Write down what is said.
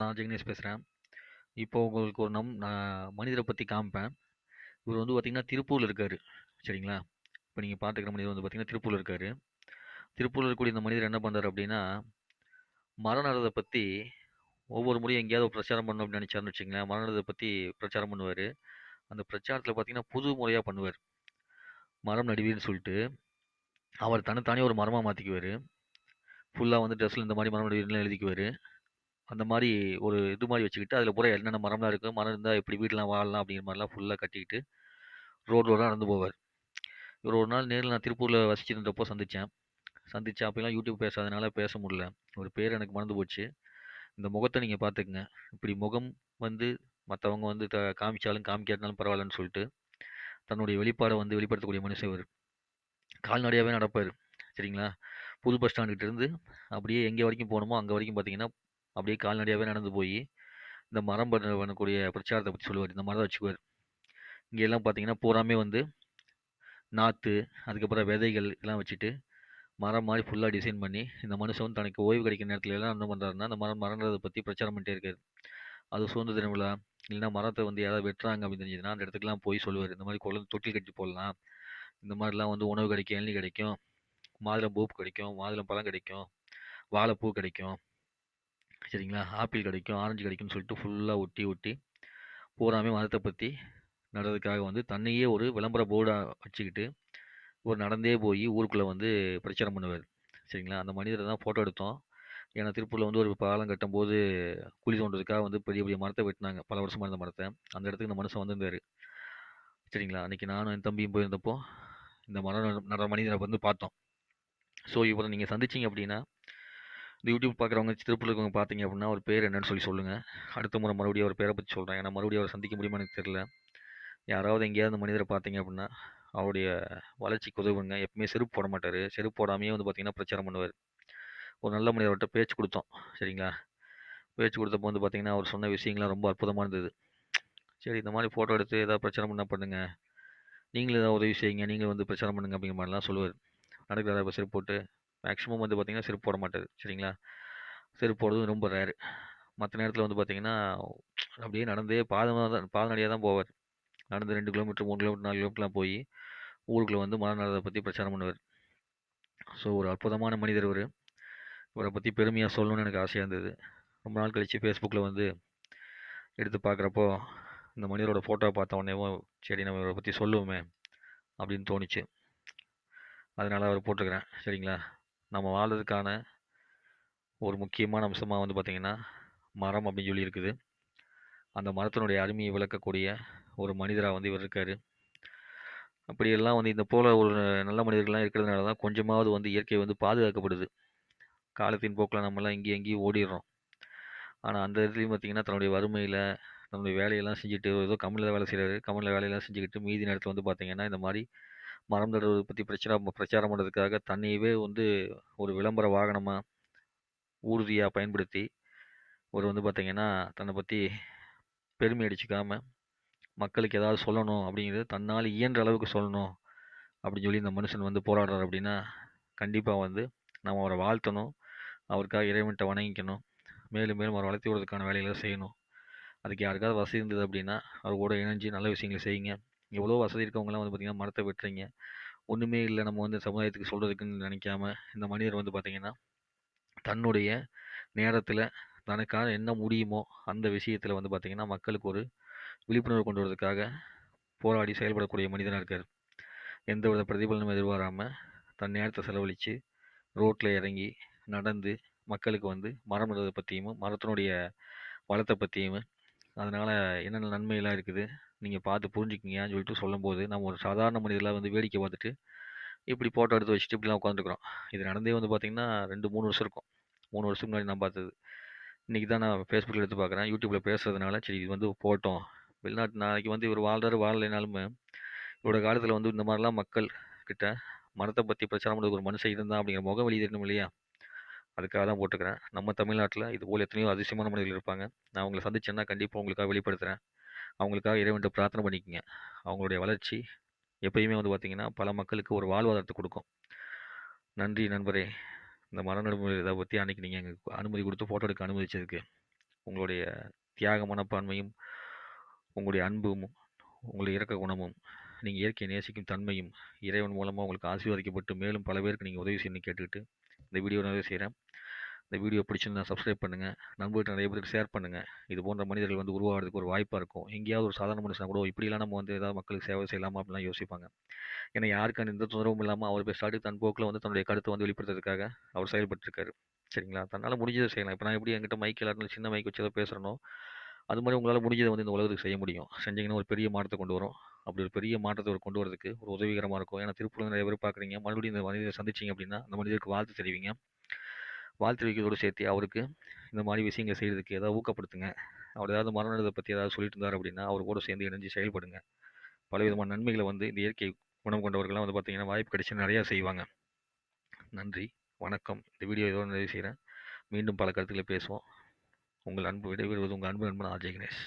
நான் ஜெகனேஷ் பேசுகிறேன் இப்போ உங்களுக்கு ஒரு நம் நான் மனிதரை பற்றி காமிப்பேன். இவர் வந்து பார்த்திங்கன்னா திருப்பூரில் இருக்கார். சரிங்களா? இப்போ நீங்கள் பார்த்துக்கிற மனிதர் வந்து பார்த்திங்கன்னா திருப்பூரில் இருக்கார். திருப்பூரில் இருக்கக்கூடிய இந்த மனிதர் என்ன பண்ணுறார் அப்படின்னா மரம் நடுறத பற்றி ஒவ்வொரு முறையும் எங்கேயாவது ஒரு பிரச்சாரம் பண்ணணும் அப்படின்னு நினச்சாருன்னு வச்சுக்கங்களேன், மரம் நடுறத பற்றி பிரச்சாரம் பண்ணுவார். அந்த பிரச்சாரத்தில் பார்த்தீங்கன்னா, புது முறையாக பண்ணுவார். மரம் நடுவீர்னு சொல்லிட்டு அவர் தன்ன தானே ஒரு மரமாக மாற்றிக்குவார் ஃபுல்லாக வந்து ட்ரெஸ்ஸில் இந்த மாதிரி மரம் நடுவீர்லாம் எழுதிக்குவார். அந்த மாதிரி ஒரு இது மாதிரி வச்சுக்கிட்டு, அதில் பூரா என்னென்ன மரம்லாம் இருக்குது மரம் இருந்தால் எப்படி வீடெலாம் வாழலாம் அப்படிங்கிற மாதிரிலாம் ஃபுல்லாக கட்டிக்கிட்டு, ரோடு ரோடாக நடந்து போவார் இவர் ஒரு நாள் நேரில் நான் திருப்பூரில் வசிச்சிருந்தப்போ சந்தித்தேன் சந்தித்தேன் அப்பலாம் யூடியூப் பேசாதனால பேச முடியல. ஒரு பேர் எனக்கு மறந்து போச்சு. இந்த முகத்தை நீங்கள் பார்த்துக்கங்க. இப்படி முகம் வந்து மற்றவங்க வந்து த காமிச்சாலும், காமிக்காட்டினாலும் பரவாயில்லன்னு சொல்லிட்டு தன்னுடைய வெளிப்பாடை வந்து வெளிப்படுத்தக்கூடிய மனுஷன் இவரு. கால்நடையாகவே நடப்பார் சரிங்களா? புது பஸ் ஸ்டாண்டுக்கிட்டேருந்து அப்படியே எங்கே வரைக்கும் போகணுமோ அங்கே வரைக்கும் பார்த்தீங்கன்னா, அப்படியே கால்நடையாகவே நடந்து போய் இந்த மரம் பண்ணக்கூடிய பிரச்சாரத்தை பற்றி சொல்லுவார் இந்த மரத்தை வச்சுக்குவார் இங்கே எல்லாம் பார்த்தீங்கன்னா, பூராமே வந்து நாற்று அதுக்கப்புறம் விதைகள் எல்லாம் வச்சுட்டு, மரம் மாதிரி ஃபுல்லாக டிசைன் பண்ணி, இந்த மனுஷன் வந்து தனக்கு ஓய்வு கிடைக்கிற நேரத்துல எல்லாம் என்ன பண்ணுறாருன்னா அந்த மரம் மரம் பற்றி பிரச்சாரம் பண்ணிட்டே இருக்காரு. அது சுதந்திர தின விழா, இல்லைன்னா மரத்தை வந்து யாராவது வெட்டுறாங்க அப்படின்னு தெரிஞ்சதுன்னா, அந்த இடத்துக்குலாம் போய் சொல்லுவார் இந்த மாதிரி குழந்தை தொட்டில் கட்டி போடலாம். இந்த மாதிரிலாம் வந்து உணவு கிடைக்கும், இளநீ கிடைக்கும், மாதுளம் பூப்பு கிடைக்கும், மாதுளம் பழம் கிடைக்கும், வாழைப்பூ கிடைக்கும். சரிங்களா? ஆப்பிள் கிடைக்கும், ஆரஞ்சு கிடைக்கும்னு சொல்லிட்டு ஃபுல்லாக ஒட்டி, ஒட்டி பூராமே மரத்தை பற்றி நடுறதுக்காக வந்து தன்னையே ஒரு விளம்பர போர்டாக வச்சுக்கிட்டு, ஒரு நடந்தே போய் ஊருக்குள்ளே வந்து பிரச்சாரம் பண்ணுவார் சரிங்களா? அந்த மனிதரை தான் ஃபோட்டோ எடுத்தோம். ஏன்னா திருப்பூரில் வந்து ஒரு பாலம் கட்டும்போது, குழி தோன்றதுக்காக வந்து பெரிய பெரிய மரத்தை வெட்டினாங்க பல வருஷமாக இருந்த மரத்தை அந்த இடத்துக்கு இந்த மனுஷன் வந்திருந்தார் சரிங்களா? அன்னைக்கு நானும் என் தம்பியும் போயிருந்தப்போ, இந்த மரம் நடு நடுற வந்து பார்த்தோம். ஸோ இவரை நீங்கள் சந்திச்சீங்க அப்படின்னா, இந்த யூடியூப் பார்க்குறவங்க, திருப்பூர்ல இருக்கவங்க பார்த்தீங்க அப்படின்னா, அவர் பேர் என்னன்னு சொல்லி சொல்லுங்கள் அடுத்த முறை மறுபடியும் அவர் பேரை பற்றி சொல்கிறேன் ஏன்னா மறுபடியும் அவரை சந்திக்க முடியுமான்னு எனக்கு தெரியல. யாராவது எங்கேயாவது அந்த பார்த்தீங்க அப்படின்னா, அவருடைய வளர்ச்சிக்கு உதவுங்க. எப்பவுமே செருப்பு போட மாட்டார் செருப்பு போடாமையே வந்து பார்த்தீங்கன்னா, பிரச்சாரம் பண்ணுவார் ஒரு நல்ல மனிதர்கிட்ட பேச்சு கொடுத்தோம் சரிங்களா? பேச்சு கொடுத்தப்போ வந்து பார்த்தீங்கன்னா, அவர் சொன்ன விஷயங்கள்லாம் ரொம்ப அற்புதமாக இருந்தது. சரி இந்த மாதிரி ஃபோட்டோ எடுத்து ஏதாவது பிரச்சாரம் பண்ணால் பண்ணுங்கள் நீங்களும் ஏதாவது உதவி செய்யுங்க. நீங்களும் வந்து பிரச்சாரம் பண்ணுங்க அப்படிங்கிற மாதிரிலாம் சொல்லுவார் நடக்கிறாரா இப்ப செருப்பு போட்டு? மேக்ஸிமம் வந்து பார்த்திங்கன்னா செருப்பு போட மாட்டார் சரிங்களா? செருப்பு போடுறது ரொம்ப ரேர். மற்ற நேரத்தில் வந்து பார்த்திங்கன்னா அப்படியே நடந்தே பாதமாக தான் பாதநடியாக தான் போவார் நடந்து ரெண்டு கிலோமீட்டர், மூணு கிலோமீட்டர், நாலு கிலோமீட்டர்லாம் போய் ஊருக்குள்ளே வந்து மரம் பற்றி பிரச்சாரம் பண்ணுவார் ஸோ ஒரு அற்புதமான மனிதர் அவர் இவரை பற்றி பெருமையாக சொல்லணும்னு எனக்கு ஆசையாக இருந்தது. ரொம்ப நாள் கழித்து ஃபேஸ்புக்கில் வந்து எடுத்து பார்க்குறப்போ, இந்த மனிதரோட ஃபோட்டோவை பார்த்த உடனேவும், சரி நம்ம இவரை பற்றி சொல்லுவோமே! அப்படின்னு தோணுச்சு. அதனால் அவர் போட்டிருக்கிறேன் சரிங்களா? நம்ம வாழ்றதுக்கான ஒரு முக்கியமான அம்சமாக வந்து பார்த்திங்கன்னா மரம் அப்படின்னு சொல்லி இருக்குது. அந்த மரத்தினுடைய அருமையை விளக்கக்கூடிய ஒரு மனிதராக வந்து இவர் இருக்கார் அப்படியெல்லாம் வந்து இந்த போல் ஒரு நல்ல மனிதர்கள்லாம் இருக்கிறதுனால தான் கொஞ்சமாவது வந்து இயற்கை வந்து பாதுகாக்கப்படுது. காலத்தின் போக்கில் நம்மலாம் இங்கேயும் எங்கேயும் ஓடிடுறோம் ஆனால் அந்த இடத்துலையும் பார்த்தீங்கன்னா, தன்னுடைய வறுமையில் தன்னுடைய வேலையெல்லாம் செஞ்சுட்டு ஏதோ கம்பெனில வேலை செய்கிறாரு கம்பெனில வேலையெல்லாம் செஞ்சுக்கிட்டு மீதி நேரத்தில் வந்து பார்த்தீங்கன்னா, இந்த மாதிரி மரம் நடுவது பற்றி பிரச்சனை பிரச்சாரம் பண்ணுறதுக்காக தன்னையவே வந்து ஒரு விளம்பர வாகனமாக ஊர்தியாக பயன்படுத்தி, அவர் வந்து பார்த்திங்கன்னா தன்னை பற்றி பெருமை அடிச்சுக்காம, மக்களுக்கு ஏதாவது சொல்லணும் அப்படிங்கிறது தன்னால் இயன்ற அளவுக்கு சொல்லணும், அப்படின்னு சொல்லி இந்த மனுஷன் வந்து போராடுறார் அப்படின்னா, கண்டிப்பாக வந்து நம்ம அவரை வாழ்த்தணும். அவருக்காக இறைவன்ட்ட வணங்கிக்கணும். மேலும் மேலும் அவரை வளர்த்து விடுறதுக்கான வேலைகளை செய்யணும். அதுக்கு யாருக்காவது வசதி இருந்தது அப்படின்னா, அவர் கூட இணைஞ்சு நல்ல விஷயங்கள செய்யுங்க. எவ்வளோ வசதி இருக்கவங்களாம் வந்து பார்த்திங்கன்னா மரத்தை வெட்டுறீங்க. ஒன்றுமே இல்லை நம்ம வந்து சமுதாயத்துக்கு சொல்கிறதுக்குன்னு நினைக்காம, இந்த மனிதர் வந்து பார்த்திங்கன்னா தன்னுடைய நேரத்தில் தனக்காக என்ன முடியுமோ, அந்த விஷயத்தில் வந்து பார்த்திங்கன்னா மக்களுக்கு ஒரு விழிப்புணர்வு கொண்டு வரதுக்காக போராடி செயல்படக்கூடிய மனிதனாக இருக்கார் எந்த வித பிரதிபலனும் எதிர்பாராமல் தன் நேரத்தை செலவழித்து ரோட்டில் இறங்கி, நடந்து, மக்களுக்கு வந்து மரம் நடுறத பற்றியும் மரத்தினுடைய வளத்தை பற்றியும் அதனால் என்னென்ன நன்மையெல்லாம் இருக்குது, நீங்கள் பார்த்து புரிஞ்சுக்கிங்கன்னு சொல்லிட்டு சொல்லும்போது, நம்ம ஒரு சாதாரண மனிதர்களாக வந்து வேடிக்கை பார்த்துட்டு, இப்படி ஃபோட்டோ எடுத்து வச்சுட்டு இப்படிலாம் உட்காந்துருக்குறோம் இது நடந்தே வந்து பார்த்திங்கன்னா ரெண்டு மூணு வருஷம் இருக்கும். மூணு வருஷத்துக்கு முன்னாடி நான் பார்த்தது. இன்னைக்கு தான் நான் ஃபேஸ்புக்கில் எடுத்து பார்க்குறேன். யூடியூப்பில் பேசுறதுனால, சரி இது வந்து போட்டோம் வெளிநாட்டு நாளைக்கு வந்து இவர் வாழ்றாரு, வாழலைனாலுமே, இவரோட காலத்தில் வந்து இந்த மாதிரிலாம் மக்கள் கிட்ட மரத்தை பற்றி பிரச்சாரம் பண்ணுறதுக்கு ஒரு மனுஷன் இருந்தான் அப்படிங்கிற முகம் தெரியணும் இல்லையா? அதுக்காக தான் போட்டுக்கிறேன். நம்ம தமிழ்நாட்டில் இது போல் எத்தனையோ அதிசயமான மனிதர்கள் இருப்பாங்க. நான் உங்களை சந்திச்சேன்னா கண்டிப்பாக உங்களுக்காக வெளிப்படுத்துகிறேன் அவங்களுக்காக இறைவன்ட்ட பிரார்த்தனை பண்ணிக்கங்க. அவங்களுடைய வளர்ச்சி எப்பயுமே வந்து பார்த்திங்கன்னா பல மக்களுக்கு ஒரு வாழ்வாதாரத்தை கொடுக்கும் நன்றி நண்பரே! இந்த மரம் இதை பற்றி அன்றைக்கி அன்னைக்கு எங்களுக்கு அனுமதி கொடுத்து ஃபோட்டோ எடுக்க அனுமதிச்சதுக்கு. உங்களுடைய தியாக மனப்பான்மையும் உங்களுடைய அன்பும் உங்களுடைய இறக்க குணமும் நீங்கள் இயற்கையை நேசிக்கும் தன்மையும் இறைவன் மூலமாக உங்களுக்கு ஆசீர்வதிக்கப்பட்டு மேலும் பல பேருக்கு நீங்கள் உதவி செய்யணும்னு கேட்டுக்கிட்டு இந்த வீடியோ நிறைய செய்கிறேன் இந்த வீடியோ பிடிச்சிருந்தா சப்ஸ்கிரைப் பண்ணுங்கள் நண்பர்கிட்ட நிறைய பேருக்கு ஷேர் பண்ணுங்கள் இது போன்ற மனிதர்கள் வந்து உருவாகிறதுக்கு ஒரு வாய்ப்பாக இருக்கும். எங்கேயாவது ஒரு சாதாரண மனுஷனா கூட இப்படிலாம் நம்ம வந்து ஏதாவது மக்களுக்கு சேவை செய்யலாமா அப்படிலாம் யோசிப்பாங்க. ஏன்னா யாருக்கும் எந்த தொந்தரவும் இல்லாமல் அவர் பேசாட்டு தன் போக்கில் வந்து தன்னுடைய கருத்தை வந்து வெளிப்படுத்துறதுக்காக அவர் செயல்பட்டுருக்காரு. சரிங்களா? தன்னால் முடிஞ்சதை செய்யலாம். இப்போ நான் எப்படி என்கிட்ட மைக் எல்லாரும் சின்ன மைக் வச்சு ஏதாவது பேசுகிறனோ அது மாதிரி உங்களால் முடிஞ்சதை வந்து இந்த உலகத்துக்கு செய்ய முடியும். செஞ்சீங்கன்னா ஒரு பெரிய மாற்றத்தை கொண்டு வரும். அப்படி ஒரு பெரிய மாற்றத்தை ஒரு கொண்டு வரதுக்கு ஒரு உதவிகரமாக இருக்கும். ஏன்னா திருப்பூர் நிறைய பேர் பார்க்குறீங்க. மறுபடியும் இந்த மனிதரை சந்திச்சிங்க அப்படின்னா அந்த மனிதருக்கு வாழ்த்து தெரிவிங்க. வாழ்த்து வைக்கிறதோடு சேர்த்து அவருக்கு இந்த மாதிரி விஷயங்களை செய்கிறதுக்கு ஏதாவது ஊக்கப்படுத்துங்க. அவர் ஏதாவது மரணத்தை பற்றி ஏதாவது சொல்லிட்டு இருந்தார் அப்படின்னா அவர் கூட சேர்ந்து இணைஞ்சு செயல்படுங்க. பலவிதமான நன்மைகளை வந்து இந்த இயற்கை குணம் கொண்டவர்கள்லாம் வந்து பார்த்திங்கன்னா வாய்ப்பு கிடைச்சி நிறையா செய்வாங்க. நன்றி வணக்கம். இந்த வீடியோ இதோட நிறைவு செய்கிறேன் மீண்டும் பல கருத்துக்களை பேசுவோம். உங்கள் அன்பு விடைபெறுவது உங்கள் அன்பு நண்பன் ஆர்ஜே கணேஷ்